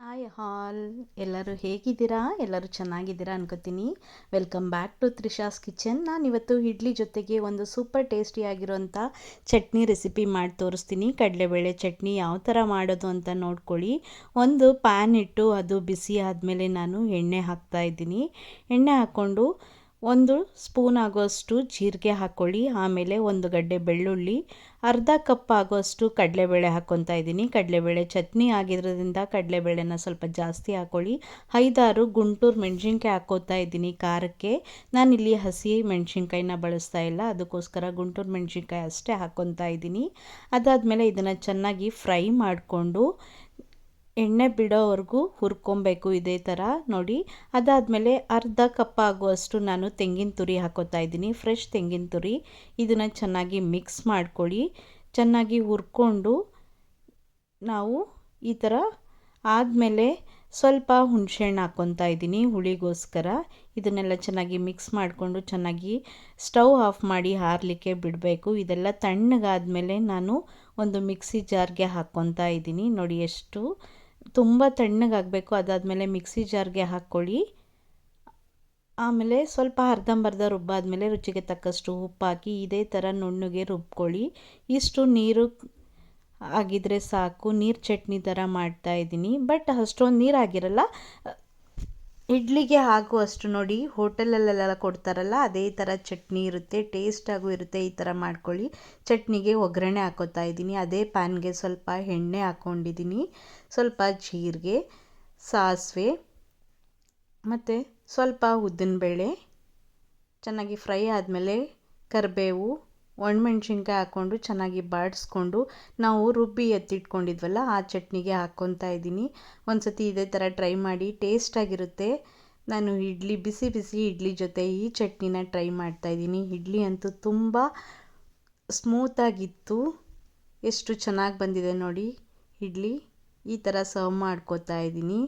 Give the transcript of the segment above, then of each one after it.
Hi ಹಾಲ್. ಎಲ್ಲರೂ ಹೇಗಿದ್ದೀರಾ? ಎಲ್ಲರೂ ಚೆನ್ನಾಗಿದ್ದೀರಾ ಅನ್ಕೋತೀನಿ. Welcome back to Trisha's kitchen ನಾನು ಇವತ್ತು ಇಡ್ಲಿ ಜೊತೆಗೆ ಒಂದು ಸೂಪರ್ ಟೇಸ್ಟಿಯಾಗಿರೋಂಥ ಚಟ್ನಿ ರೆಸಿಪಿ ಮಾಡಿ ತೋರಿಸ್ತೀನಿ. ಕಡಲೆಬೇಳೆ ಚಟ್ನಿ ಯಾವ ಥರ ಮಾಡೋದು ಅಂತ ನೋಡ್ಕೊಳ್ಳಿ. ಒಂದು ಪ್ಯಾನ್ ಇಟ್ಟು ಅದು ಬಿಸಿ ಆದಮೇಲೆ ನಾನು ಎಣ್ಣೆ ಹಾಕ್ತಾ ಇದ್ದೀನಿ. ಎಣ್ಣೆ ಹಾಕ್ಕೊಂಡು ಒಂದು ಸ್ಪೂನ್ ಆಗೋಷ್ಟು ಜೀರಿಗೆ ಹಾಕ್ಕೊಳ್ಳಿ ಆಮೇಲೆ ಒಂದು ಗಡ್ಡೆ ಬೆಳ್ಳುಳ್ಳಿ, ಅರ್ಧ ಕಪ್ ಆಗೋಷ್ಟು ಕಡಲೆಬೇಳೆ ಹಾಕ್ಕೊತಾ ಇದ್ದೀನಿ. ಕಡಲೆಬೇಳೆ ಚಟ್ನಿ ಆಗಿರೋದ್ರಿಂದ ಕಡಲೆಬೇಳೆನ ಸ್ವಲ್ಪ ಜಾಸ್ತಿ ಹಾಕ್ಕೊಳ್ಳಿ ಐದಾರು ಗುಂಟೂರು ಮೆಣಸಿನ್ಕಾಯಿ ಹಾಕ್ಕೋತಾ ಇದ್ದೀನಿ ಖಾರಕ್ಕೆ. ನಾನಿಲ್ಲಿ ಹಸಿ ಮೆಣಸಿನ್ಕಾಯಿನ ಬಳಸ್ತಾ ಇಲ್ಲ, ಅದಕ್ಕೋಸ್ಕರ ಗುಂಟೂರು ಮೆಣಸಿನ್ಕಾಯಿ ಅಷ್ಟೇ ಹಾಕ್ಕೊತಾ ಇದ್ದೀನಿ. ಅದಾದಮೇಲೆ ಇದನ್ನು ಚೆನ್ನಾಗಿ ಫ್ರೈ ಮಾಡಿಕೊಂಡು ಎಣ್ಣೆ ಬಿಡೋವರೆಗೂ ಹುರ್ಕೊಬೇಕು ಇದೇ ಥರ ನೋಡಿ. ಅದಾದಮೇಲೆ ಅರ್ಧ ಕಪ್ ಆಗುವಷ್ಟು ನಾನು ತೆಂಗಿನ ತುರಿ ಹಾಕೋತಾ ಇದ್ದೀನಿ ಫ್ರೆಶ್ ತೆಂಗಿನ ತುರಿ. ಇದನ್ನು ಚೆನ್ನಾಗಿ ಮಿಕ್ಸ್ ಮಾಡ್ಕೊಳ್ಳಿ. ಚೆನ್ನಾಗಿ ಹುರ್ಕೊಂಡು ನಾವು ಈ ಥರ ಆದಮೇಲೆ ಸ್ವಲ್ಪ ಹುಣಸೆಹಣ್ಣು ಹಾಕ್ಕೊತಾ ಇದ್ದೀನಿ ಹುಳಿಗೋಸ್ಕರ. ಇದನ್ನೆಲ್ಲ ಚೆನ್ನಾಗಿ ಮಿಕ್ಸ್ ಮಾಡಿಕೊಂಡು ಚೆನ್ನಾಗಿ ಸ್ಟವ್ ಆಫ್ ಮಾಡಿ ಹಾರಲಿಕ್ಕೆ ಬಿಡಬೇಕು. ಇದೆಲ್ಲ ತಣ್ಣಗಾದಮೇಲೆ ನಾನು ಒಂದು ಮಿಕ್ಸಿ ಜಾರ್ಗೆ ಹಾಕ್ಕೊತಾ ಇದ್ದೀನಿ ನೋಡಿ ಎಷ್ಟು ತುಂಬ ತಣ್ಣಗಾಗಬೇಕು. ಅದಾದಮೇಲೆ ಮಿಕ್ಸಿ ಜಾರ್ಗೆ ಹಾಕ್ಕೊಳ್ಳಿ. ಆಮೇಲೆ ಸ್ವಲ್ಪ ಅರ್ಧಂಬರ್ಧ ರುಬ್ಬಾದಮೇಲೆ ರುಚಿಗೆ ತಕ್ಕಷ್ಟು ಉಪ್ಪು ಹಾಕಿ ಇದೇ ಥರ ನುಣ್ಣಗೆ ರುಬ್ಕೊಳ್ಳಿ. ಇಷ್ಟು ನೀರು ಆಗಿದ್ರೆ ಸಾಕು. ನೀರು ಚಟ್ನಿ ಥರ ಮಾಡ್ತಾ ಇದ್ದೀನಿ. ಬಟ್ ಅಷ್ಟೊಂದು ನೀರು ಆಗಿರಲ್ಲ. ಇಡ್ಲಿಗೆ ಹಾಕುವಷ್ಟು ನೋಡಿ, ಹೋಟೆಲಲ್ಲೆಲ್ಲ ಕೊಡ್ತಾರಲ್ಲ, ಅದೇ ಥರ ಚಟ್ನಿ ಇರುತ್ತೆ ಟೇಸ್ಟಾಗೂ ಇರುತ್ತೆ, ಈ ಥರ ಮಾಡ್ಕೊಳ್ಳಿ. ಚಟ್ನಿಗೆ ಒಗ್ಗರಣೆ ಹಾಕೋತಾ ಇದ್ದೀನಿ. ಅದೇ ಪ್ಯಾನ್ಗೆ ಸ್ವಲ್ಪ ಎಣ್ಣೆ ಹಾಕ್ಕೊಂಡಿದ್ದೀನಿ ಸ್ವಲ್ಪ ಜೀರಿಗೆ, ಸಾಸಿವೆ, ಮತ್ತು ಸ್ವಲ್ಪ ಉದ್ದಿನಬೇಳೆ, ಚೆನ್ನಾಗಿ ಫ್ರೈ ಆದಮೇಲೆ ಕರಿಬೇವು ಒಣಮೆಣ್ಸಿನ್ಕಾಯಿ ಹಾಕ್ಕೊಂಡು ಚೆನ್ನಾಗಿ ಬಾಡಿಸ್ಕೊಂಡು ನಾವು ರುಬ್ಬಿ ಎತ್ತಿಟ್ಕೊಂಡಿದ್ವಲ್ಲ, ಆ ಚಟ್ನಿಗೆ ಹಾಕ್ಕೊತಾ ಇದ್ದೀನಿ. ಒಂದು ಸತಿ ಇದೇ ಥರ ಟ್ರೈ ಮಾಡಿ ಟೇಸ್ಟಾಗಿರುತ್ತೆ ನಾನು ಇಡ್ಲಿ, ಬಿಸಿ ಬಿಸಿ ಇಡ್ಲಿ ಜೊತೆ ಈ ಚಟ್ನಿನ ಟ್ರೈ ಮಾಡ್ತಾಯಿದ್ದೀನಿ ಇಡ್ಲಿ ಅಂತೂ ತುಂಬ ಸ್ಮೂತಾಗಿತ್ತು ಎಷ್ಟು ಚೆನ್ನಾಗಿ ಬಂದಿದೆ ನೋಡಿ, ಇಡ್ಲಿ. ಈ ಥರ ಸರ್ವ್ ಮಾಡ್ಕೋತಾ ಇದ್ದೀನಿ.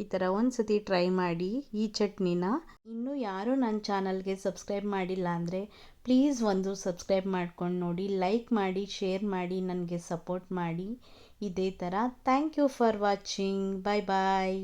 ಈ ಥರ ಒಂದು ಸತಿ ಟ್ರೈ ಮಾಡಿ ಈ ಚಟ್ನಿನ. ಇನ್ನೂ ಯಾರೂ ನನ್ನ ಚಾನಲ್ಗೆ ಸಬ್ಸ್ಕ್ರೈಬ್ ಮಾಡಿಲ್ಲ ಅಂದರೆ ಪ್ಲೀಸ್ ಒಂದು ಸಬ್ಸ್ಕ್ರೈಬ್ ಮಾಡ್ಕೊಂಡು ನೋಡಿ ಲೈಕ್ ಮಾಡಿ ಶೇರ್ ಮಾಡಿ, ನನಗೆ ಸಪೋರ್ಟ್ ಮಾಡಿ. ಇದೇ ಥರ. Thank you for watching bye bye